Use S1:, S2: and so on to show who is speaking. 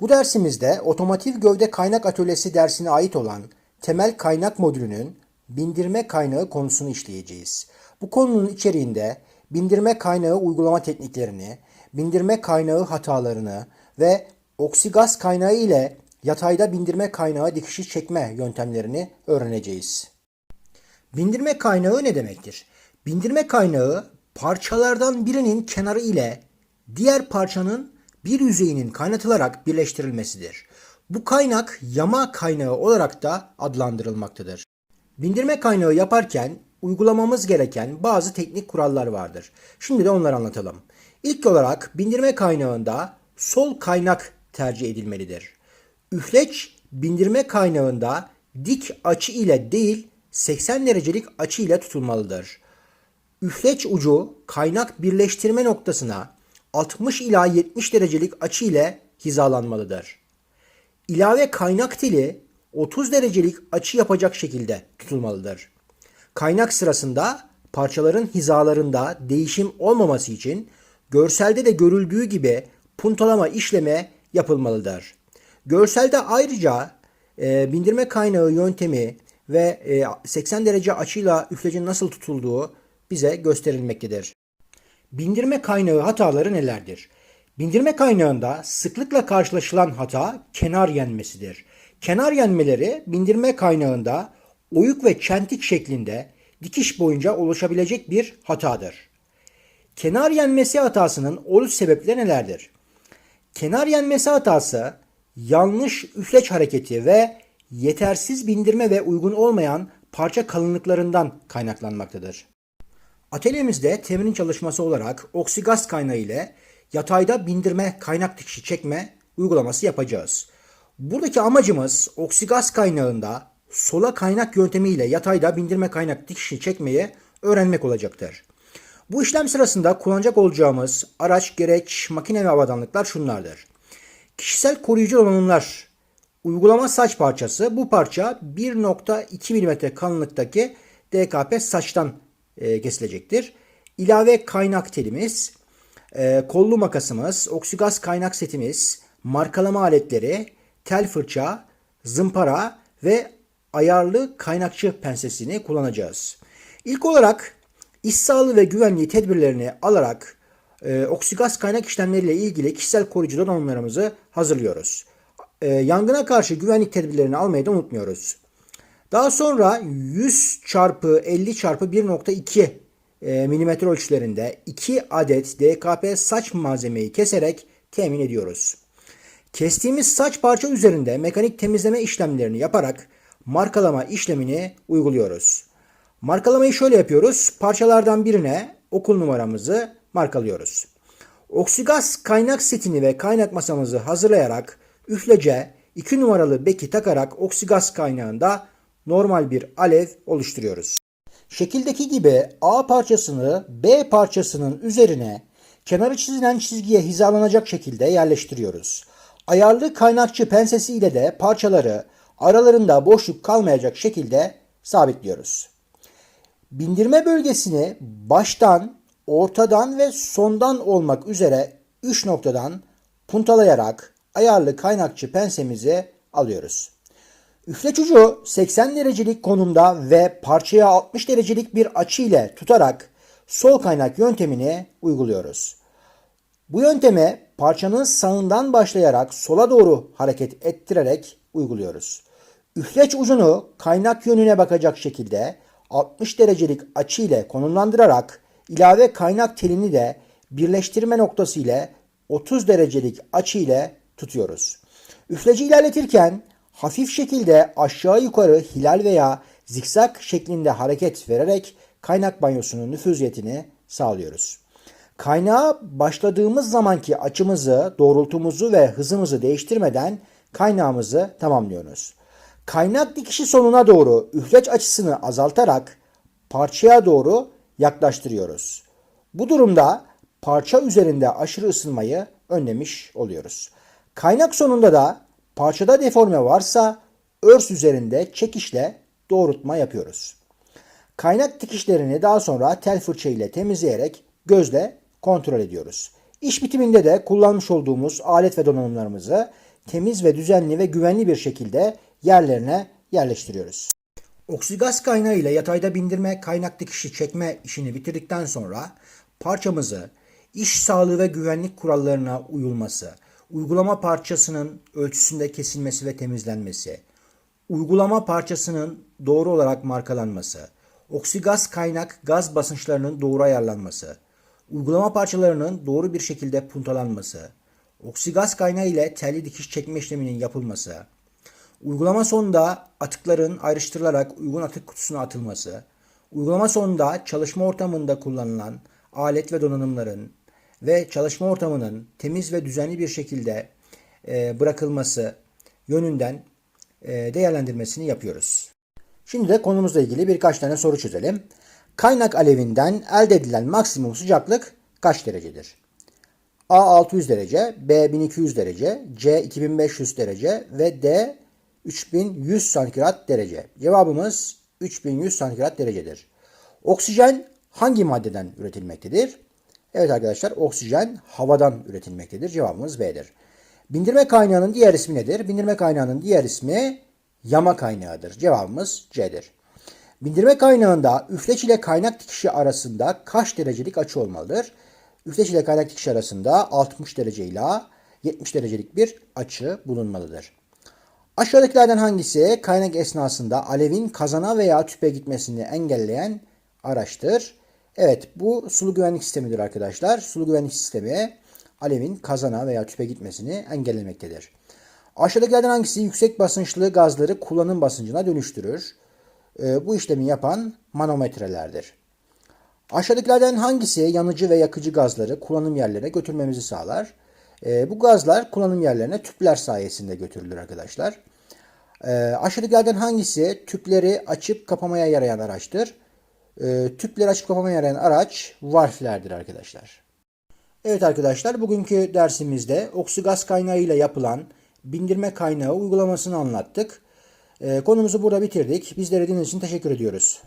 S1: Bu dersimizde otomotiv gövde kaynak atölyesi dersine ait olan temel kaynak modülünün bindirme kaynağı konusunu işleyeceğiz. Bu konunun içeriğinde bindirme kaynağı uygulama tekniklerini, bindirme kaynağı hatalarını ve oksigaz kaynağı ile yatayda bindirme kaynağı dikişi çekme yöntemlerini öğreneceğiz. Bindirme kaynağı ne demektir? Bindirme kaynağı parçalardan birinin kenarı ile diğer parçanın bir yüzeyinin kaynatılarak birleştirilmesidir. Bu kaynak yama kaynağı olarak da adlandırılmaktadır. Bindirme kaynağı yaparken uygulamamız gereken bazı teknik kurallar vardır. Şimdi de onları anlatalım. İlk olarak bindirme kaynağında sol kaynak tercih edilmelidir. Üfleç bindirme kaynağında dik açı ile değil 80 derecelik açı ile tutulmalıdır. Üfleç ucu kaynak birleştirme noktasına 60 ila 70 derecelik açı ile hizalanmalıdır. İlave kaynak teli 30 derecelik açı yapacak şekilde tutulmalıdır. Kaynak sırasında parçaların hizalarında değişim olmaması için görselde de görüldüğü gibi puntalama işleme yapılmalıdır. Görselde ayrıca e, bindirme kaynağı yöntemi ve e, 80 derece açıyla üflecin nasıl tutulduğu bize gösterilmektedir. Bindirme kaynağı hataları nelerdir? Bindirme kaynağında sıklıkla karşılaşılan hata kenar yenmesidir. Kenar yenmeleri bindirme kaynağında oyuk ve çentik şeklinde dikiş boyunca oluşabilecek bir hatadır. Kenar yenmesi hatasının oluş sebepleri nelerdir? Kenar yenmesi hatası yanlış üfleç hareketi ve yetersiz bindirme ve uygun olmayan parça kalınlıklarından kaynaklanmaktadır. Atölyemizde temerin çalışması olarak oksigaz kaynağı ile yatayda bindirme kaynak dikişi çekme uygulaması yapacağız. Buradaki amacımız oksigaz kaynağında sola kaynak yöntemiyle yatayda bindirme kaynak dikişi çekmeyi öğrenmek olacaktır. Bu işlem sırasında kullanacak olacağımız araç, gereç, makine ve havadanlıklar şunlardır. Kişisel koruyucu donanımlar uygulama saç parçası. Bu parça 1.2 mm kalınlıktaki DKP saçtan e, kesilecektir. İlave kaynak telimiz, e, kollu makasımız, oksigaz kaynak setimiz, markalama aletleri, tel fırça, zımpara ve ayarlı kaynakçı pensesini kullanacağız. İlk olarak iş sağlığı ve güvenliği tedbirlerini alarak e, oksigaz kaynak işlemleriyle ilgili kişisel koruyucu donanımlarımızı hazırlıyoruz. E, yangına karşı güvenlik tedbirlerini almayı da unutmuyoruz. Daha sonra 100 çarpı 50 çarpı 1.2 e, milimetre ölçülerinde 2 adet DKP saç malzemeyi keserek temin ediyoruz. Kestiğimiz saç parça üzerinde mekanik temizleme işlemlerini yaparak markalama işlemini uyguluyoruz. Markalamayı şöyle yapıyoruz. Parçalardan birine okul numaramızı markalıyoruz. Oksigaz kaynak setini ve kaynak masamızı hazırlayarak üflece 2 numaralı beki takarak oksigaz kaynağında normal bir alev oluşturuyoruz. Şekildeki gibi A parçasını B parçasının üzerine kenarı çizilen çizgiye hizalanacak şekilde yerleştiriyoruz. Ayarlı kaynakçı pensesi ile de parçaları aralarında boşluk kalmayacak şekilde sabitliyoruz. Bindirme bölgesini baştan, ortadan ve sondan olmak üzere 3 noktadan puntalayarak ayarlı kaynakçı pensemizi alıyoruz. Üfleç ucu 80 derecelik konumda ve parçaya 60 derecelik bir açı ile tutarak sol kaynak yöntemini uyguluyoruz. Bu yönteme parçanın sağından başlayarak sola doğru hareket ettirerek uyguluyoruz. Üfleç ucunu kaynak yönüne bakacak şekilde 60 derecelik açı ile konumlandırarak ilave kaynak telini de birleştirme noktası ile 30 derecelik açı ile tutuyoruz. Üfleci ilerletirken hafif şekilde aşağı yukarı hilal veya zikzak şeklinde hareket vererek kaynak banyosunun nüfuziyetini sağlıyoruz. Kaynağa başladığımız zamanki açımızı, doğrultumuzu ve hızımızı değiştirmeden kaynağımızı tamamlıyoruz. Kaynak dikişi sonuna doğru üfleç açısını azaltarak parçaya doğru yaklaştırıyoruz. Bu durumda parça üzerinde aşırı ısınmayı önlemiş oluyoruz. Kaynak sonunda da parçada deforme varsa örs üzerinde çekişle doğrultma yapıyoruz. Kaynak dikişlerini daha sonra tel fırça ile temizleyerek gözle kontrol ediyoruz. İş bitiminde de kullanmış olduğumuz alet ve donanımlarımızı temiz ve düzenli ve güvenli bir şekilde yerlerine yerleştiriyoruz. Oksigaz kaynağı ile yatayda bindirme kaynak dikişi çekme işini bitirdikten sonra parçamızı iş sağlığı ve güvenlik kurallarına uyulması, uygulama parçasının ölçüsünde kesilmesi ve temizlenmesi, uygulama parçasının doğru olarak markalanması, oksigaz kaynak gaz basınçlarının doğru ayarlanması, uygulama parçalarının doğru bir şekilde puntalanması, oksigaz kaynağı ile telli dikiş çekme işleminin yapılması, Uygulama sonunda atıkların ayrıştırılarak uygun atık kutusuna atılması, uygulama sonunda çalışma ortamında kullanılan alet ve donanımların ve çalışma ortamının temiz ve düzenli bir şekilde e, bırakılması yönünden e, değerlendirmesini yapıyoruz. Şimdi de konumuzla ilgili birkaç tane soru çözelim. Kaynak alevinden elde edilen maksimum sıcaklık kaç derecedir? A 600 derece, B 1200 derece, C 2500 derece ve D 3100 santigrat derece. Cevabımız 3100 santigrat derecedir. Oksijen hangi maddeden üretilmektedir? Evet arkadaşlar oksijen havadan üretilmektedir. Cevabımız B'dir. Bindirme kaynağının diğer ismi nedir? Bindirme kaynağının diğer ismi yama kaynağıdır. Cevabımız C'dir. Bindirme kaynağında üfleç ile kaynak dikişi arasında kaç derecelik açı olmalıdır? Üfleç ile kaynak dikişi arasında 60 derece ile 70 derecelik bir açı bulunmalıdır. Aşağıdakilerden hangisi kaynak esnasında alevin kazana veya tüpe gitmesini engelleyen araçtır? Evet bu sulu güvenlik sistemidir arkadaşlar. Sulu güvenlik sistemi alevin kazana veya tüpe gitmesini engellemektedir. Aşağıdakilerden hangisi yüksek basınçlı gazları kullanım basıncına dönüştürür? Ee, bu işlemi yapan manometrelerdir. Aşağıdakilerden hangisi yanıcı ve yakıcı gazları kullanım yerlerine götürmemizi sağlar? Ee, bu gazlar kullanım yerlerine tüpler sayesinde götürülür arkadaşlar. Ee, aşağıdakilerden hangisi tüpleri açıp kapamaya yarayan araçtır? Ee, tüpleri açıp kapamaya yarayan araç valflerdir arkadaşlar. Evet arkadaşlar bugünkü dersimizde oksigaz kaynağıyla yapılan bindirme kaynağı uygulamasını anlattık. Ee, konumuzu burada bitirdik. Bizlere dinlediğiniz için teşekkür ediyoruz.